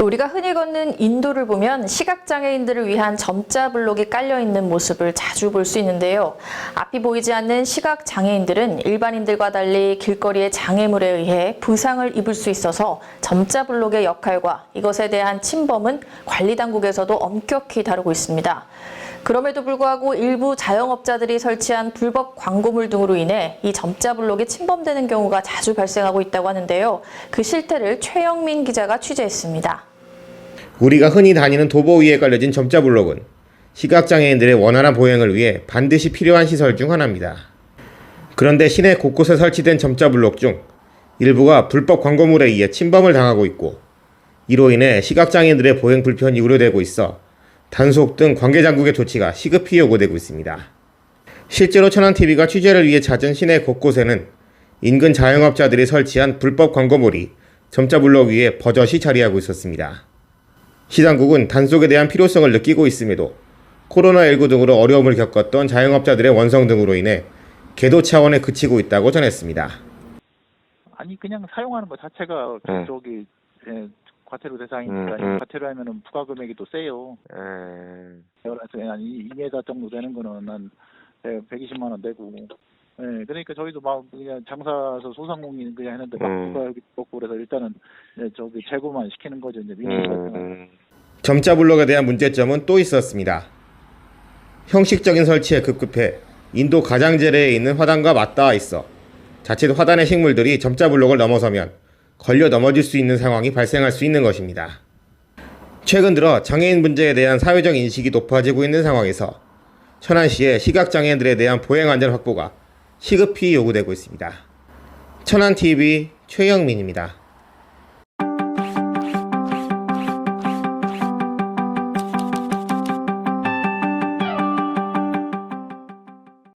우리가 흔히 걷는 인도를 보면 시각장애인들을 위한 점자 블록이 깔려 있는 모습을 자주 볼 수 있는데요. 앞이 보이지 않는 시각장애인들은 일반인들과 달리 길거리의 장애물에 의해 부상을 입을 수 있어서 점자 블록의 역할과 이것에 대한 침범은 관리당국에서도 엄격히 다루고 있습니다. 그럼에도 불구하고 일부 자영업자들이 설치한 불법 광고물 등으로 인해 이 점자 블록이 침범되는 경우가 자주 발생하고 있다고 하는데요. 그 실태를 최영민 기자가 취재했습니다. 우리가 흔히 다니는 도보 위에 깔려진 점자 블록은 시각장애인들의 원활한 보행을 위해 반드시 필요한 시설 중 하나입니다. 그런데 시내 곳곳에 설치된 점자 블록 중 일부가 불법 광고물에 의해 침범을 당하고 있고 이로 인해 시각장애인들의 보행 불편이 우려되고 있어 단속 등 관계 당국의 조치가 시급히 요구되고 있습니다. 실제로 천안TV가 취재를 위해 찾은 시내 곳곳에는 인근 자영업자들이 설치한 불법 광고물이 점자 블록 위에 버젓이 자리하고 있었습니다. 시당국은 단속에 대한 필요성을 느끼고 있음에도 코로나19 등으로 어려움을 겪었던 자영업자들의 원성 등으로 인해 계도 차원에 그치고 있다고 전했습니다. 아니 그냥 사용하는 것 자체가 네. 저기 예, 과태료 대상이니까 음, 음. 과태료 하면은 부과 금액이 또 세요. 에... 그래서 한 2m 정도 되는 거는 한 120만 원 내고. 예, 그러니까 저희도 막 그냥 장사서 소상공인 그냥 했는데 막 음. 부가 여기 없고 그래서 일단은 예, 저기 재고만 시키는 거죠 이제 거. 음... 점자 블록에 대한 문제점은 또 있었습니다. 형식적인 설치에 급급해 인도 가장재래에 있는 화단과 맞닿아 있어 자칫 화단의 식물들이 점자 블록을 넘어서면 걸려 넘어질 수 있는 상황이 발생할 수 있는 것입니다. 최근 들어 장애인 문제에 대한 사회적 인식이 높아지고 있는 상황에서 천안시의 시각장애인들에 대한 보행 안전 확보가 시급히 요구되고 있습니다. 천안TV 최영민입니다.